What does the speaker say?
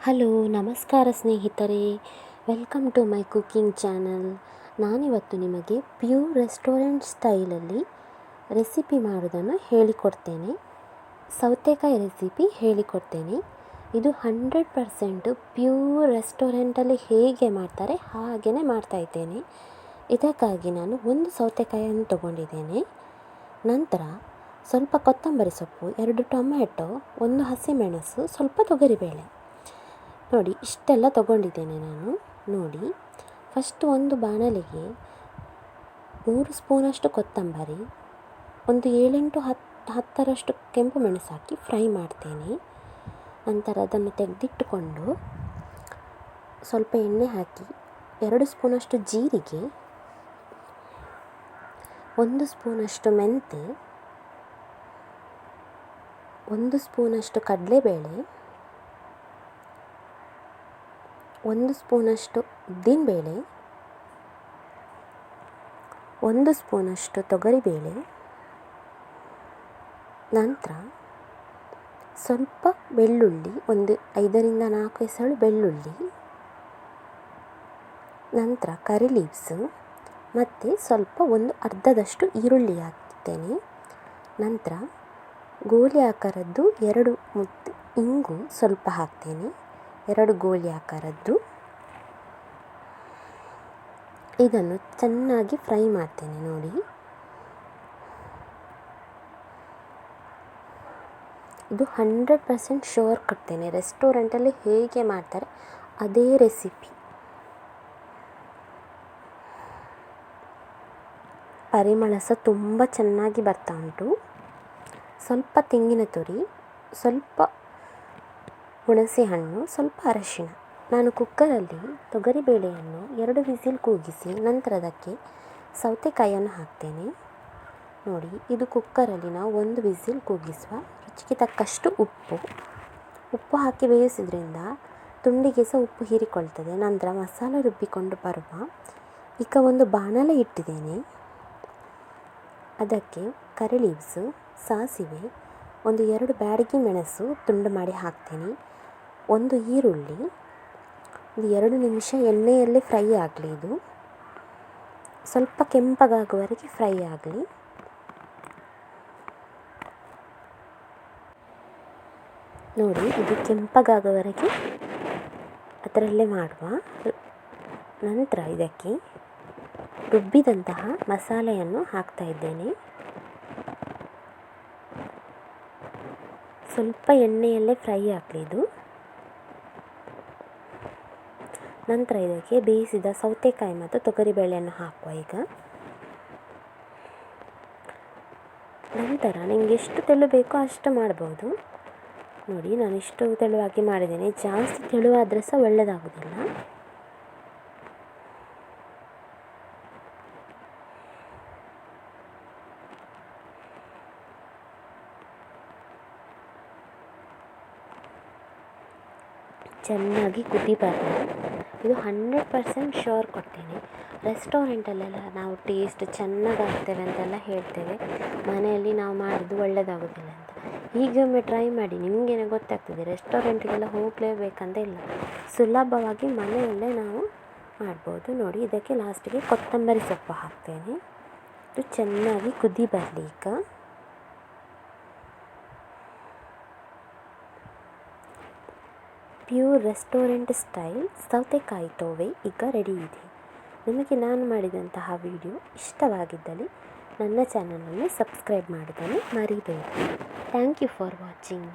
Hello, ನಮಸ್ಕಾರ ಸ್ನೇಹಿತರೆ. Welcome to my cooking channel. ನಾನಿವತ್ತು ನಿಮಗೆ ಪ್ಯೂರ್ ರೆಸ್ಟೋರೆಂಟ್ ಸ್ಟೈಲಲ್ಲಿ ರೆಸಿಪಿ ಮಾಡೋದನ್ನು ಹೇಳಿಕೊಡ್ತೇನೆ. ಸೌತೆಕಾಯಿ ರೆಸಿಪಿ ಹೇಳಿಕೊಡ್ತೇನೆ. ಇದು ಹಂಡ್ರೆಡ್ ಪರ್ಸೆಂಟು ಪ್ಯೂರ್ ರೆಸ್ಟೋರೆಂಟಲ್ಲಿ ಹೇಗೆ ಮಾಡ್ತಾರೆ ಹಾಗೆಯೇ ಮಾಡ್ತಾಯಿದ್ದೇನೆ ಇದಕ್ಕಾಗಿ ನಾನು ಒಂದು ಸೌತೆಕಾಯಿಯನ್ನು ತಗೊಂಡಿದ್ದೇನೆ. ನಂತರ ಸ್ವಲ್ಪ ಕೊತ್ತಂಬರಿ ಸೊಪ್ಪು, ಎರಡು ಟೊಮ್ಯಾಟೊ, ಒಂದು ಹಸಿಮೆಣಸು, ಸ್ವಲ್ಪ ತೊಗರಿಬೇಳೆ. ನೋಡಿ, ಇಷ್ಟೆಲ್ಲ ತಗೊಂಡಿದ್ದೇನೆ ನಾನು. ನೋಡಿ ಫಸ್ಟ್ ಒಂದು ಬಾಣಲೆಗೆ ಮೂರು ಸ್ಪೂನಷ್ಟು ಕೊತ್ತಂಬರಿ, ಒಂದು ಏಳೆಂಟು ಹತ್ತು ಹತ್ತರಷ್ಟು ಕೆಂಪು ಮೆಣಸು ಹಾಕಿ ಫ್ರೈ ಮಾಡ್ತೇನೆ. ನಂತರ ಅದನ್ನು ತೆಗೆದಿಟ್ಟುಕೊಂಡು ಸ್ವಲ್ಪ ಎಣ್ಣೆ ಹಾಕಿ ಎರಡು ಸ್ಪೂನಷ್ಟು ಜೀರಿಗೆ, ಒಂದು ಸ್ಪೂನಷ್ಟು ಮೆಂತೆ, ಒಂದು ಸ್ಪೂನಷ್ಟು ಕಡಲೆಬೇಳೆ ಒಂದು ಸ್ಪೂನಷ್ಟು ಉದ್ದಿನಬೇಳೆ, ಒಂದು ಸ್ಪೂನಷ್ಟು ತೊಗರಿಬೇಳೆ, ನಂತರ ಸ್ವಲ್ಪ ಬೆಳ್ಳುಳ್ಳಿ, ಒಂದು ಐದರಿಂದ ನಾಲ್ಕು ಎಸಳು ಬೆಳ್ಳುಳ್ಳಿ, ನಂತರ ಕರಿ ಲೀವ್ಸ್, ಮತ್ತು ಸ್ವಲ್ಪ ಒಂದು ಅರ್ಧದಷ್ಟು ಈರುಳ್ಳಿ ಹಾಕ್ತೇನೆ. ನಂತರ ಗೋಲಿ ಆಕಾರದ್ದು ಎರಡು ಮುದ್ದು, ಇಂಗು ಸ್ವಲ್ಪ ಹಾಕ್ತೇನೆ. ಎರಡು ಗೋಲಿ ಆಕಾರದ್ದು ಇದನ್ನು ಚೆನ್ನಾಗಿ ಫ್ರೈ ಮಾಡ್ತೇನೆ ನೋಡಿ. ಇದು ಹಂಡ್ರೆಡ್ ಪರ್ಸೆಂಟ್ ಶೋರ್ ಕೊಡ್ತೇನೆ. ರೆಸ್ಟೋರೆಂಟಲ್ಲಿ ಹೇಗೆ ಮಾಡ್ತಾರೆ ಅದೇ ರೆಸಿಪಿ. ಪರಿಮಳ ಸಹ ತುಂಬ ಚೆನ್ನಾಗಿ ಬರ್ತಾ ಉಂಟು. ಸ್ವಲ್ಪ ತೆಂಗಿನ ತುರಿ, ಸ್ವಲ್ಪ ಹುಣಸೆ ಹಣ್ಣು ಸ್ವಲ್ಪ ಅರಶಿಣ. ನಾನು ಕುಕ್ಕರಲ್ಲಿ ತೊಗರಿಬೇಳೆಯನ್ನು ಎರಡು ವಿಸಿಲ್ ಕೂಗಿಸಿ ನಂತರ ಅದಕ್ಕೆ ಸೌತೆಕಾಯಿಯನ್ನು ಹಾಕ್ತೇನೆ. ನೋಡಿ, ಇದು ಕುಕ್ಕರಲ್ಲಿ ನಾವು ಒಂದು ವಿಸಿಲ್ ಕೂಗಿಸುವ ರುಚಿಗೆ ತಕ್ಕಷ್ಟು ಉಪ್ಪು. ಉಪ್ಪು ಹಾಕಿ ಬೇಯಿಸಿದ್ರಿಂದ ತುಂಡಿಗೆ ಸಹ ಉಪ್ಪು ಹೀರಿಕೊಳ್ತದೆ. ನಂತರ ಮಸಾಲೆ ರುಬ್ಬಿಕೊಂಡು ಬರುವ ಈಗ ಒಂದು ಬಾಣಲೆ ಇಟ್ಟಿದ್ದೇನೆ. ಅದಕ್ಕೆ ಕರಿ ಲೀವ್ಸು, ಸಾಸಿವೆ, ಒಂದು ಎರಡು ಬ್ಯಾಡಗಿ ಮೆಣಸು ತುಂಡು ಮಾಡಿ ಹಾಕ್ತೀನಿ. ಒಂದು ಈರುಳ್ಳಿ, ಒಂದು ಎರಡು ನಿಮಿಷ ಎಣ್ಣೆಯಲ್ಲೇ ಫ್ರೈ ಆಗಲಿ ಇದು. ಸ್ವಲ್ಪ ಕೆಂಪಗಾಗುವವರೆಗೆ ಫ್ರೈ ಆಗಲಿ. ನೋಡಿ, ಇದು ಕೆಂಪಗಾಗುವವರೆಗೆ ಅದರಲ್ಲೇ ಮಾಡುವ. ನಂತರ ಇದಕ್ಕೆ ರುಬ್ಬಿದಂತಹ ಮಸಾಲೆಯನ್ನು ಹಾಕ್ತಾ ಇದ್ದೇನೆ. ಸ್ವಲ್ಪ ಎಣ್ಣೆಯಲ್ಲೇ ಫ್ರೈ ಆಗಲಿ ಇದು. ನಂತರ ಇದಕ್ಕೆ ಬೇಯಿಸಿದ ಸೌತೆಕಾಯಿ ಮತ್ತು ತೊಗರಿಬೇಳೆಯನ್ನು ಹಾಕುವ ಈಗ. ನಂತರ ನಿಮಗೆ ಎಷ್ಟು ತೆಳು ಬೇಕೋ ಅಷ್ಟು ಮಾಡ್ಬೋದು. ನೋಡಿ, ನಾನು ಇಷ್ಟು ತೆಳುವಾಗಿ ಮಾಡಿದ್ದೇನೆ. ಜಾಸ್ತಿ ತೆಳುವಾದರೆ ಸಹ ಒಳ್ಳೆಯದಾಗೋದಿಲ್ಲ ಚೆನ್ನಾಗಿ ಕುದಿ ಬರಲಿ ಇದು ಹಂಡ್ರೆಡ್ ಪರ್ಸೆಂಟ್ ಶ್ಯೂರ್ ಕೊಡ್ತೀನಿ. ರೆಸ್ಟೋರೆಂಟಲ್ಲೆಲ್ಲ ನಾವು ಟೇಸ್ಟ್ ಚೆನ್ನಾಗಾಗ್ತೇವೆ ಅಂತೆಲ್ಲ ಹೇಳ್ತೇವೆ. ಮನೆಯಲ್ಲಿ ನಾವು ಮಾಡಿದ್ದು ಒಳ್ಳೆಯದಾಗೋದಿಲ್ಲ ಅಂತ. ಹೀಗೊಮ್ಮೆ ಟ್ರೈ ಮಾಡಿ ನಿಮಗೇನೆ ಗೊತ್ತಾಗ್ತದೆ ರೆಸ್ಟೋರೆಂಟಿಗೆಲ್ಲ ಹೋಗಲೇಬೇಕಂತ ಇಲ್ಲ. ಸುಲಭವಾಗಿ ಮನೆಯಲ್ಲೇ ನಾವು ಮಾಡ್ಬೋದು. ನೋಡಿ, ಇದಕ್ಕೆ ಲಾಸ್ಟಿಗೆ ಕೊತ್ತಂಬರಿ ಸೊಪ್ಪು ಹಾಕ್ತೇನೆ. ಇದು ಚೆನ್ನಾಗಿ ಕುದಿ ಬರಲಿ ಈಗ ಪ್ಯೂರ್ ರೆಸ್ಟೋರೆಂಟ್ ಸ್ಟೈಲ್ ಸೌತೆಕಾಯಿ ತೋವೆ ಈಗ ರೆಡಿ ಇದೆ. ನಿಮಗೆ ನಾನು ಮಾಡಿದಂತಹ ವಿಡಿಯೋ ಇಷ್ಟವಾಗಿದ್ದಲ್ಲಿ ನನ್ನ ಚಾನಲನ್ನು ಸಬ್ಸ್ಕ್ರೈಬ್ ಮಾಡೋದನ್ನು ಮರಿಬೇಡಿ. Thank you for watching